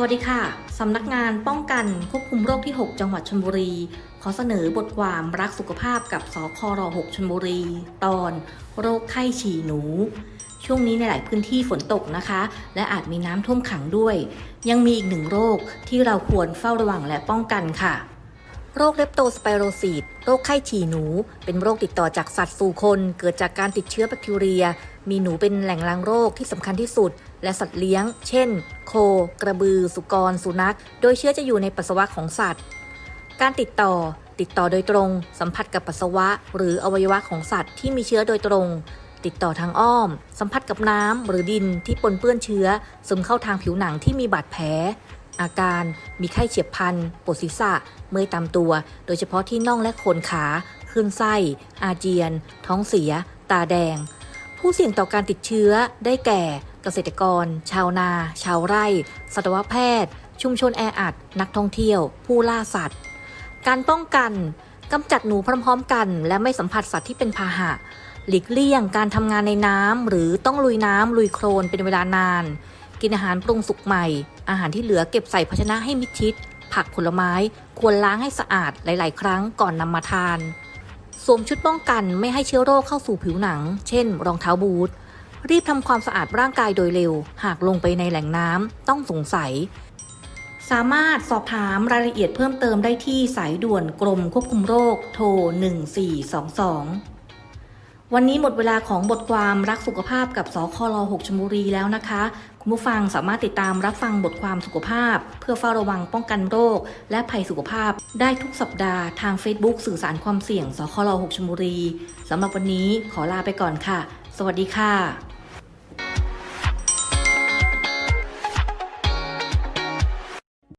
วัสดีค่ะ สำนักงานป้องกันควบคุมโรคที่ 6 จังหวัดชลบุรี ขอเสนอบทความรักสุขภาพกับสคร6ชลบุรี ตอนโรคไข้ฉี่หนู ช่วงนี้ในหลายพื้นที่ฝนตกนะคะ และอาจมีน้ำท่วมขังด้วย ยังมีอีกหนึ่งโรคที่เราควรเฝ้าระวังและป้องกันค่ะ โรคเลปโตสไปโรซีสโรคไข้ฉี่หนู เป็นโรคติดต่อจากสัตว์สู่คน เกิดจากการติดเชื้อแบคทีเรีย มีหนูเป็นแหล่งรังโรคที่สำคัญที่สุด และสัตว์เลี้ยง เช่น โค กระบือ สุกร สุนัข โดยเชื้อจะอยู่ในปัสสาวะของสัตว์ การติดต่อ ติดต่อโดยตรง สัมผัสกับปัสสาวะ หรืออวัยวะของสัตว์ที่มีเชื้อโดยตรง ติดต่อทางอ้อม สัมผัสกับน้ำหรือดินที่ปนเปื้อนเชื้อ ซึมเข้าทางผิวหนังที่มีบาดแผล อาการ มีไข้เฉียบพลันปวดศีรษะ เมื่อยตามตัว โดยเฉพาะที่น่องและโคนขาคลื่นไส้ อาเจียน ท้องเสีย ตาแดง ผู้เสี่ยงต่อการติดเชื้อได้แก่เกษตรกร ชาวนา ชาวไร่ สัตวแพทย์ ชุมชนแออัด นักท่องเที่ยว ผู้ล่าสัตว์ การป้องกันกำจัดหนูพร้อมๆกัน และไม่สัมผัสสัตว์ที่เป็นพาหะ หลีกเลี่ยงการทำงานในน้ำหรือต้องลุยน้ำลุยโคลนเป็นเวลานาน กินอาหารปรุงสุกใหม่ อาหารที่เหลือเก็บใส่ภาชนะให้มิดชิด ผักผลไม้ควรล้างให้สะอาดหลาย ๆ ครั้งก่อนนำมาทาน สวมชุดป้องกันไม่ให้เชื้อโรคเข้าสู่ผิวหนัง เช่น รองเท้าบูท รีบทำความสะอาดร่างกายโดยเร็ว หากลงไปในแหล่งน้ำต้องสงสัย สามารถสอบถามรายละเอียดเพิ่มเติมได้ที่สายด่วนกรมควบคุมโรคโทร 1422 วันนี้หมดเวลาของบทความรักสุขภาพกับสคล6ชมบุรีแล้วนะคะ คุณผู้ฟังสามารถติดตามรับฟังบทความสุขภาพ เพื่อเฝ้าระวังป้องกันโรค และภัยสุขภาพ ได้ทุกสัปดาห์ทาง Facebook สื่อสารความเสี่ยงสคล6ชมบุรีสำหรับวันนี้ขอลาไปก่อนค่ะ สวัสดีค่ะ